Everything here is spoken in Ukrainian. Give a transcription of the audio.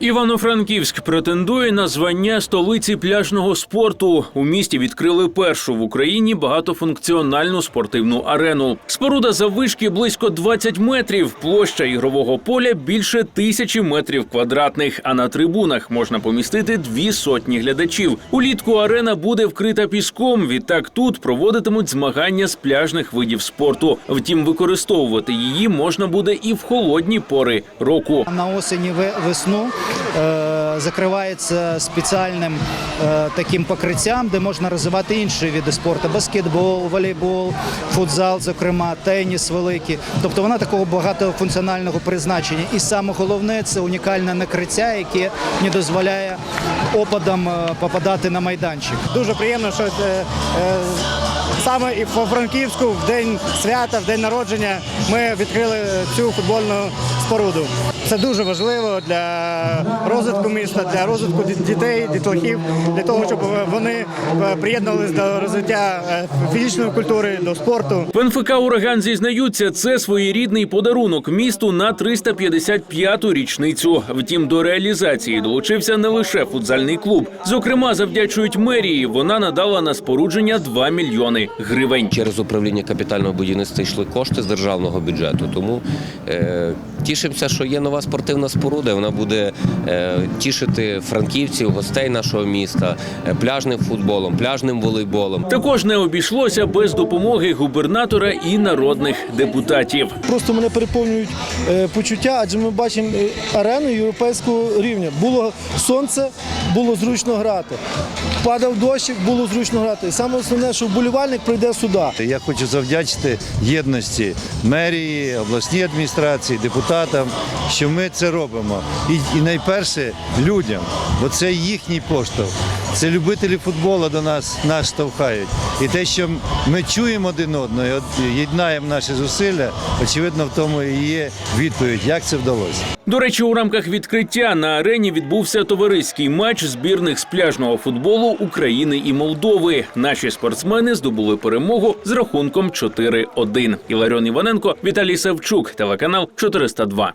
Івано-Франківськ претендує на звання столиці пляжного спорту. У місті відкрили першу в Україні багатофункціональну спортивну арену. Споруда заввишки близько 20 метрів. Площа ігрового поля більше тисячі метрів квадратних. А на трибунах можна помістити дві сотні глядачів. Улітку арена буде вкрита піском. Відтак тут проводитимуть змагання з пляжних видів спорту. Втім, використовувати її можна буде і в холодні пори року. На осені ве- весну закривається спеціальним е, таким покриттям, де можна розвивати інші види спорту: баскетбол, волейбол, футзал, зокрема, теніс великий. Тобто вона такого багатофункціонального призначення. І саме головне це унікальне накриття, яке не дозволяє опадам е, попадати на майданчик. Дуже приємно, що е, е, саме і по Франківську в день свята, в день народження ми відкрили цю футбольну споруду. Це дуже важливо для розвитку міста, для розвитку дітей, дітлахів, для того, щоб вони е, приєднувалися до розвиття е, фізичної культури, до спорту. В НФК Ураган зізнаються, це своєрідний подарунок місту на 355-ту річницю. Втім, до реалізації долучився не лише футзальний клуб. Зокрема, завдячують мерії. Вона надала на спорудження 2 мільйони гривень. Через управління капітального будівництва йшли кошти з державного бюджету. Тому е, тішимося, що є нова спортивна споруда. Вона буде е, тішити франківців, гостей нашого міста, е, пляжним футболом, пляжним волейболом. Також не обійшлося без допомоги губернатора і народних депутатів. Просто мене переповнюють е, почуття, адже ми бачимо арену європейського рівня. Було сонце, було зручно грати. Падав дощик, було зручно грати. Саме основне, що вболівальник прийде сюди. Я хочу завдячити єдності мерії, обласній адміністрації, депутатам, що ми це робимо. І, і найперше людям, бо це їхній поштовх. Це любителі футболу до нас нас штовхають. І те, що ми чуємо один одного, єднаємо наші зусилля, очевидно, в тому і є відповідь, як це вдалося. До речі, у рамках відкриття на арені відбувся товариський матч збірних з пляжного футболу України і Молдови. Наші спортсмени здобули перемогу з рахунком 4-1. Іларіон Іваненко, Віталій Савчук, телеканал 402.